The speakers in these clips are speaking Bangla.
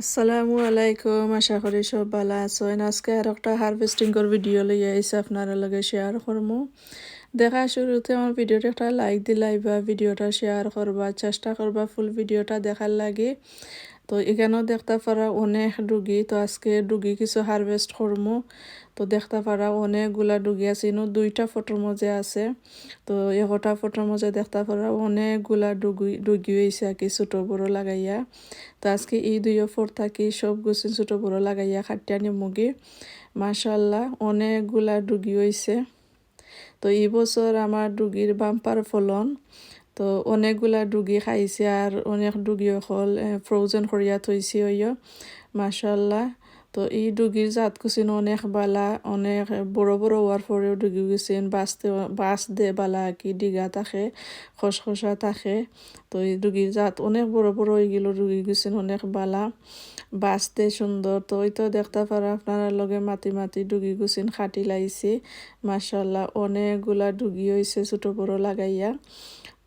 আসসালামু আলাইকুম আশা করি সব ভালো আছেন। আজকে আর একটা হারভেস্টিংয়ের ভিডিও লই আইসি আপনারা লগে শেয়ার করব দেখা শুরুতে আমার ভিডিওটা একটা লাইক দিলাইবা ভিডিওটা শেয়ার করবা, চেষ্টা করবা ফুল ভিডিওটা দেখার লাগে। তো এখানেও দেখতে পারা অনেক ডুগি তো আজকে ডুগি কিছু হারভেস্ট করব তো দেখতে পারা অনেকগুলা ডুগি আছে, ইনো দুইটা ফটোর মধ্যে আছে। তো একটা ফটোর মধ্যে দেখতে পারা অনেকগুলা ডুগি ডুগি হয়েছে আর কি ছোটো বড়ো লাগাইয়া। তো আজকে এই দুই ফোর থাকি সব গুছি ছোটো বড়ো লাগাইয়া খাটিয়া নিমুগি মাশাল্লাহ অনেকগুলা ডুগি হয়েছে তো এই বছর আমার ডুগির বাম্পার ফলন তো অনেকগুলা ডুগি খাইছে আর অনেক ডুগি হল ফ্রোজেন করিয়া থৈছে ওইয় মাশাল্লাহ তো এই ডুগির জাত কুচিন অনেক বালা, অনেক বড় বড় হওয়ার পরেও ডুগি গেছেন বাঁচতে বাঁচ দে বালা, কি ডিগা থাকে, খসখসা থাকে। তো এই ডুগির জাত অনেক বড় বড় হয়ে গেল ডুগি গেছেন অনেক বালা, বাঁচতে সুন্দর। তো ওই তো দেখতে পারা আপনারা লগে মাটি মাটি ডুগি গুছিন খাটি লাইছি মাসাল্লাহ অনেকগুলা ডুগি হয়েছে ছোট বড় লাগাইয়া।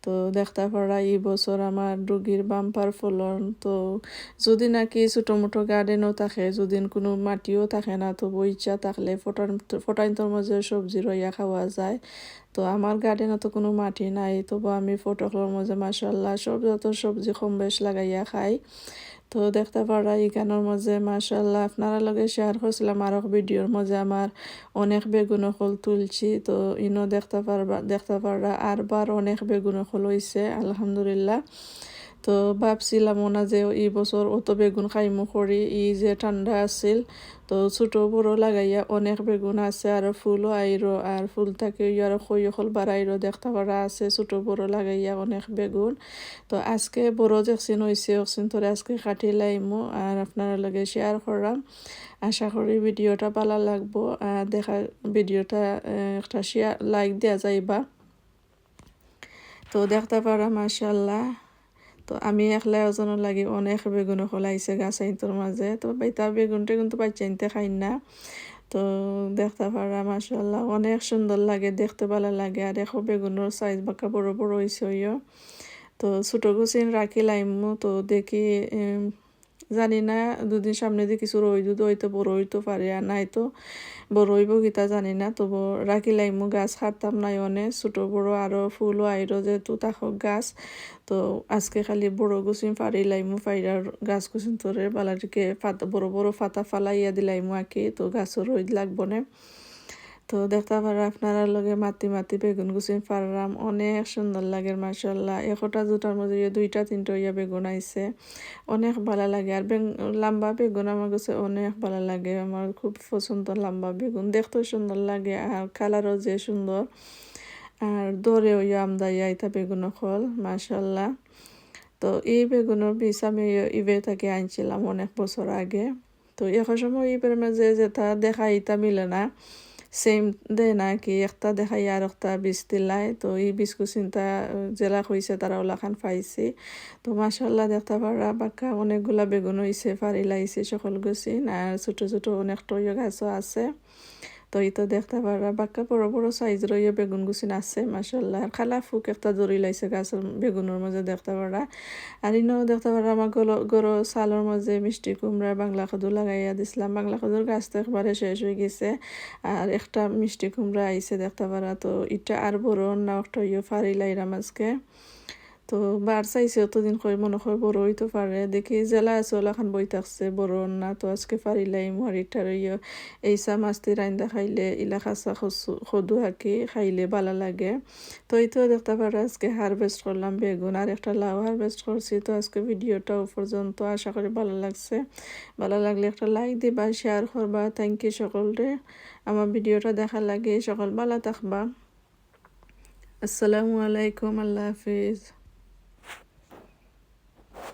তো দেখতে পারা এই বছর আমার রুগীর বাম্পার ফলন। তো যদি নাকি ছোটো মোটো গার্ডেনও থাকে, যদি কোনো মাটিও থাকে না তবু ইচ্ছা থাকলে ফটান ফটাইন্তর মাঝে সবজি রইয়া খাওয়া যায়। তো আমার গার্ডেনে তো কোনো মাটি নাই তবু আমি ফটোগুলোর মাঝে মাসাল্লাহ সব যত সবজি কম বেশ লাগাইয়া খাই। তো দেখতে পারা এখানের মাঝে মাসাল্লাহ আপনারা লগে শেয়ার করছিলাম আরও ভিডিওর মাঝে আমার অনেক বেগুন ফল তুলছি। তো ইনো দেখতে পারবা, দেখতে পারা আরবার অনেক বেগুন ফল হয়েছে আলহামদুলিল্লাহ। তো ভাবছিলাম না যে এই বছর অত বেগুন খাইমু করি ই যে ঠান্ডা আছিল। তো ছোটো বড় লাগাইয়া অনেক বেগুন আছে, আর ফুলও আইরো, আর ফুল থাকে আর খই হল বাড়াইরো দেখতে পারা আছে, ছোটো বড় লাগাইয়া অনেক বেগুন। তো আজকে বড় দেখছেন হয়েছে অকসিন তোরে আজকে কাটি লাইমু, আর আপনারা লগে শেয়ার করাম। আশা করি ভিডিওটা ভালো লাগবো, আর দেখা, ভিডিওটা একটা শেয়ার লাইক দেওয়া যাইবা। তো দেখতে পারা মাসাল্লাহ তো আমি একলা ওজনের লাগি অনেক বেগুন খোলাইছে গাছ আইনটোর মাঝে তো বাইতা বেগুন টেগুন তো বাচ্চাইনতে খাই না। তো দেখতে পারা মাসাল্লাহ অনেক সুন্দর লাগে, দেখতে ভালো লাগে। আর এখন বেগুনের সাইজ বাঁকা বড় বড় হয়েছে তো ছোটো গুছিন রাখি লাইমু তো দেখি জানি না, দুদিন সামনে দিয়ে কিছু রই দুধ হইতো বড় হইতে পারে আর নাই তো। বড় হইব জানি না, তবু রাখি লাইমু গাছ খাতাম নাই অনে ছোটো, বড় আরও ফুলও আইরো যেহেতু তাকক গাছ, তো আজকে খালি বড় গুছিন ফাড়ি লাইমু ফাইরার গাছ গুছিন তোরে বালাটিকে ফাতা বড় বড় ফাতা ফালাইয়া দিলাইমু আঁকি, তো গাছও রোদ লাগবো না। তো দেখতে পারা আপনারা লগে মাতি মাতি বেগুন গুছিন পারলাম অনেক সুন্দর লাগে মাসাল্লাহ একটা দুটার মধ্যে দুইটা তিনটা ইয়া বেগুন আইছে, অনেক ভালো লাগে। আর লম্বা বেগুন আমার কাছে অনেক ভালো লাগে। আমার খুব পছন্দ লম্বা বেগুন। দেখতেও সুন্দর লাগে আর কালারও যে সুন্দর। আর দৌড়েও ইয়া আমদা ইয়া বেগুন ফল মার্শাল্লাহ তো এই বেগুনের বীজ আমি ইবে থেকে আনছিলাম অনেক বছর আগে। তো এখন সময় ইবের মাঝে যেটা দেখা ইটা মিলে না। সেম দে না কি একটা দেখাই আর একটা বীজ দিলাই তো এই বীজকু চিন্তা জেলা হয়েছে তারা ওলাখান পাইছি তো মাসাল্লাহ দেখতে পারা বাক্কা অনেকগুলা বেগুন হয়েছে ফারিলা হয়েছে সকল গুছিন আর ছোটো ছোটো অনেক টয় গাছও আছে তো তো দেখতে পারা, বাক্কা বড় বড় সাইজ রইয়া বেগুন গুছিন আছে মাসাল্লাহ আর খালা ফুক একটা দড়ি লাইছে গাছের বেগুনের মাঝে দেখতে পারা। আর ইনও দেখতে পারা আমার গলো গরো সালের মাঝে মিষ্টি কুমড়া বাংলা খদু লাগাইয়া দিছিলাম। বাংলা খাদুর গাছ তো একবারে শেষ হয়ে গেছে। আর একটা মিষ্টি কুমড়া আইছে দেখতে পারা, তো এটা আর বড় না একটা ইয়ে ফারি লাইরাম আজকে। তো বার চাইছে, অতদিন কই মনে হয় বড় হইতে পারে। দেখি জেলা আছে, ওলাখান বই থাকছে বড় না তো আজকে পারিলাই মরিটার ইয়ে এইসা মাছটি রান্দা খাইলে ইলা খাসা সদু হাকি খাইলে ভালো লাগে। তো এইতো দেখতে পারো, আজকে হারভেস্ট করলাম বেগুন, আর একটা লাউ হারভেস্ট করছি। তো আজকে ভিডিওটা পর্যন্ত আশা করি ভালো লাগছে। ভালো লাগলে একটা লাইক দিবা শেয়ার করবা। থ্যাংক ইউ সকলরে। আমার ভিডিওটা দেখার লাগে, সকল ভালো থাকবা। আসসালামু আলাইকুম, আল্লাহ হাফিজ।